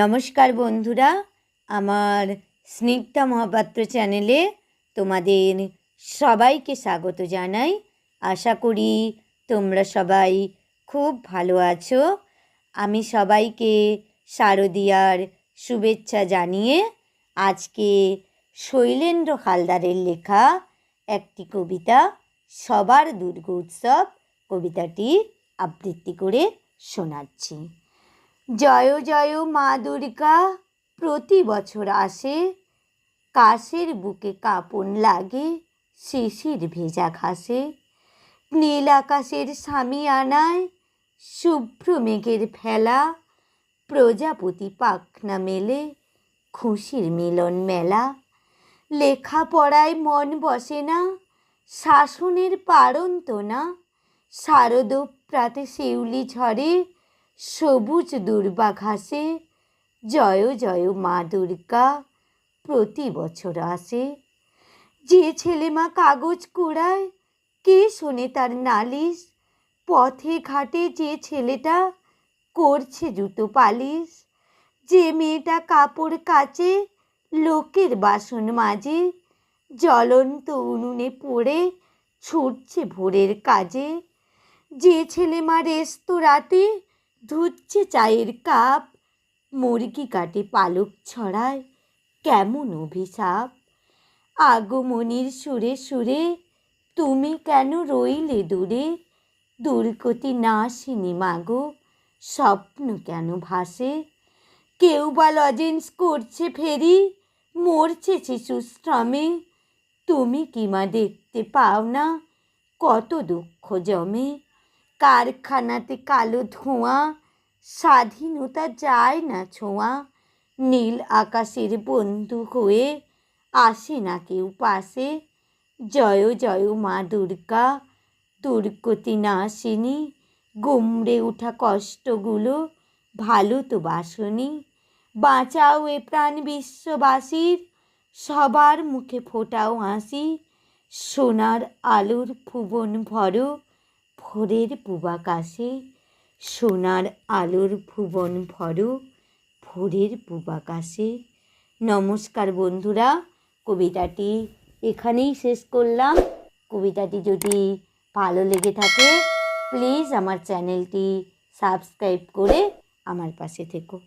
নমস্কার বন্ধুরা, আমার স্নিগ্ধা মহাপাত্র চ্যানেলে তোমাদের সবাইকে স্বাগত জানাই। আশা করি তোমরা সবাই খুব ভালো আছো। আমি সবাইকে শারদীয়ার শুভেচ্ছা জানিয়ে আজকে শৈলেন্দ্র হালদারের লেখা একটি কবিতা, সবার দুর্গ উৎসব কবিতাটি আবৃত্তি করে শোনাচ্ছি। জয় জয় মা দুর্গা, প্রতি বছর আসে। কাশের বুকে কাঁপন লাগে, শিশির ভেজা ঘাসে। নীল আকাশের স্বামী আনায়, শুভ্র মেঘের ফেলা। প্রজাপতি পাখনা মেলে, খুশির মিলন মেলা। লেখাপড়ায় মন বসে না, শাসনের পারন্ত না। শারদ প্রাতে শিউলি ঝরে সবুজ দুর্বা ঘাসে জয় জয় মা দুর্গা প্রতি বছর আসে। যে ছেলে মা কাগজ কুড়ায়, কে শোনে তার নালিশ? পথে ঘাটে যে ছেলেটা করছে জুতো পালিশ। যে মেয়েটা কাপড় কাচে, লোকের বাসন মাঝে জ্বলন্ত উনুনে পড়ে, ছুটছে ভোরের কাজে। যে ছেলে মা রেস্তোরাঁতে ধুচ্ছে চায়ের কাপ। মুরগি কাটে পালক ছড়ায়। কেমন অভিশাপ। আগমনির সুরে সুরে, তুমি কেন রইলে দূরে? দুর্গতি না আসেনি মাগো। স্বপ্ন কেন ভাসে? কেউ বা লজেন্স করছে ফেরি? মরছে শিশু শ্রমে? তুমি কি মা দেখতে পাও না? কত দুঃখ জমে? কারখানাতে কালো ধোঁয়া, স্বাধীনতা যায় না ছোঁয়া, নীল আকাশের বন্ধু হয়ে আসে না কেউ পাশে। জয় জয় মা দুর্গা, দুর্গতি না আসেনি, গুমড়ে ওঠা কষ্টগুলো ভালো তো বাসনি। বাঁচাও এ প্রাণ বিশ্ববাসীর, সবার মুখে ফোটাও হাসি। সোনার আলোর ভুবন ভরো ভোরের পূবাকাশে, সোনার আলোর ভুবন ভরো, ভোরের পূবাকাশে। নমস্কার বন্ধুরা, কবিতাটি এখানেই শেষ করলাম। কবিতাটি যদি ভালো লেগে থাকে প্লিজ আমার চ্যানেলটি সাবস্ক্রাইব করে আমার পাশে থেকো।